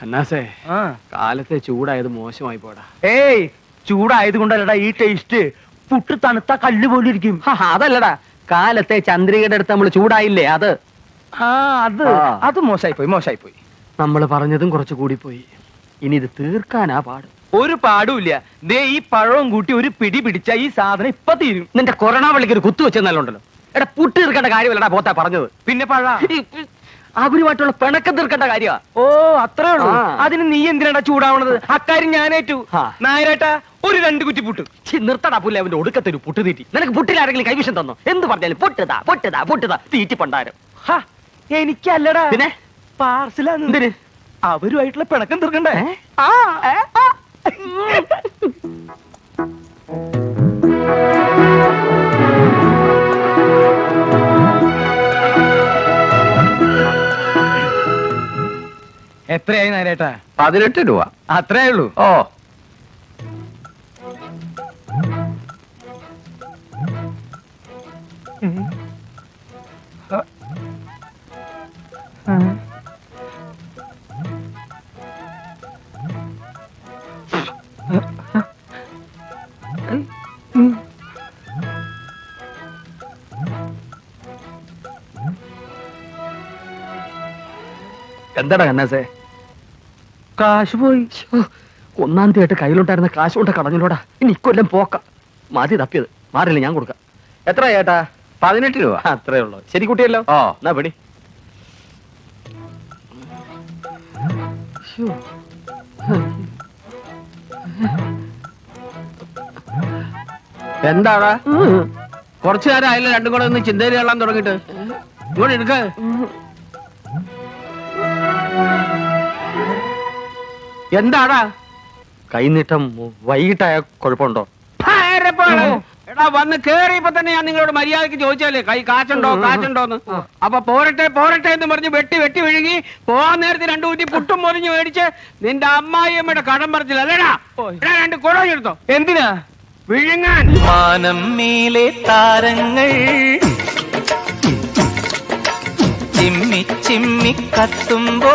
ഹന്നാസേ ആ. കാലത്തെ ചൂടായത് മോശമായി പോടാ. ഏയ് ചൂടായത് കൊണ്ടല്ലടാ ഈ ടേസ്റ്റ് പുട്ട് തണുത്ത കല്ല് പോലെ ഇരിക്കും. അതല്ലടാ. കാലത്തെ ചന്ദ്രികയുടെ അടുത്ത് നമ്മൾ ചൂടായില്ലേ അത്? ആ അത്. അത് മോശമായി പോയി മോശമായി പോയി നമ്മൾ പറഞ്ഞതും കുറച്ച് കൂടി പോയി ഇനി ഇത് തീർക്കാനാ പാട്. ഒരു പാടുമില്ല. ദേ ഈ പഴവും കൂട്ടി ഒരു പിടി പിടിച്ച ഈ സാധനം ഇപ്പൊ തീരും. നിന്റെ കൊറോണ വിളിക്ക് ഒരു കുത്തു വെച്ചെന്നല്ലുണ്ടല്ലോ എടാ പുട്ട് തീർക്കേണ്ട കാര്യമല്ലടാ പോത്താ പറഞ്ഞത്. പിന്നെ പഴ? അവരുമായിട്ടുള്ള പിണക്കം തീർക്കേണ്ട കാര്യമാ ഓ അത്രേ ഉള്ളൂ. അതിന് നീ എന്തിനാടാ ചൂടാവണത്? അക്കാര്യം ഞാനേറ്റു. നായരേട്ടാ ഒരു രണ്ട് കുറ്റി പുട്ട് നിർത്തടാ പുല്ല അവന്റെ ഒടുക്കത്തൊരു പുട്ട് തീറ്റി. നിനക്ക് പുട്ടിൽ ആരെങ്കിലും കൈവിഷം തന്നോ? എന്ത് പറഞ്ഞാലും പൊട്ടുതാ പൊട്ടുതാ പൊട്ടുതാ. തീറ്റി പണ്ടാരം. എനിക്കല്ലടാ. പിന്നെ എന്തിന്? അവരുമായിട്ടുള്ള പിണക്കം തീർക്കണ്ടേ? ആ എത്രയായി നേരേട്ടാ പതിനെട്ട് രൂപ. അത്രേ ഉള്ളൂ? ഓ. എന്താടാ കന്നാസേ കാശ് പോയി. ഒന്നാം തീയതി കയ്യിലുണ്ടായിരുന്ന കാശ് കൊണ്ട് കളഞ്ഞിലോടാ ഇനി ഇക്കൊല്ലം പോക്ക. മതി തപ്പിയത്. മാറില്ല ഞാൻ കൊടുക്ക. എത്ര ചേട്ടാ പതിനെട്ട് രൂപ. അത്രേ ഉള്ളൂ. ശരി കുട്ടിയല്ലോ. ഓ എന്നാ പിടി. എന്താണ് എന്താടാ? കുറച്ചു നേരം ആയില്ല രണ്ടും കൂടെ ഒന്ന് ചിന്തയിൽ കള്ളാൻ തുടങ്ങിട്ട് ഇങ്ങോട്ട് എടുക്ക എന്താടാ? കൈനീട്ടം വൈകിട്ടായ കുഴപ്പമുണ്ടോ. എടാ വന്ന് കേറിയപ്പോ തന്നെ ഞാൻ നിങ്ങളോട് മര്യാദയ്ക്ക് ചോദിച്ചാലേ കൈ കാച്ചുണ്ടോ കാച്ചുണ്ടോന്ന്? അപ്പൊ പോരട്ടെ പോരട്ടെ എന്ന് പറഞ്ഞ് വെട്ടി വെട്ടി വിഴുങ്ങി പോവാൻ നേരത്തെ രണ്ടു കുറ്റി പുട്ടും പൊതിഞ്ഞ് മേടിച്ച് നിന്റെ അമ്മായിയമ്മയുടെ കടം പറിച്ചില്ല അല്ലേടാ എടാ, രണ്ട് കുടം എടുത്തോ. എന്തിനാ? വിഴുങ്ങാൻ. മാനം മേലെ താരങ്ങൾ. ചിമ്മി ചിമ്മി കത്തുമ്പോ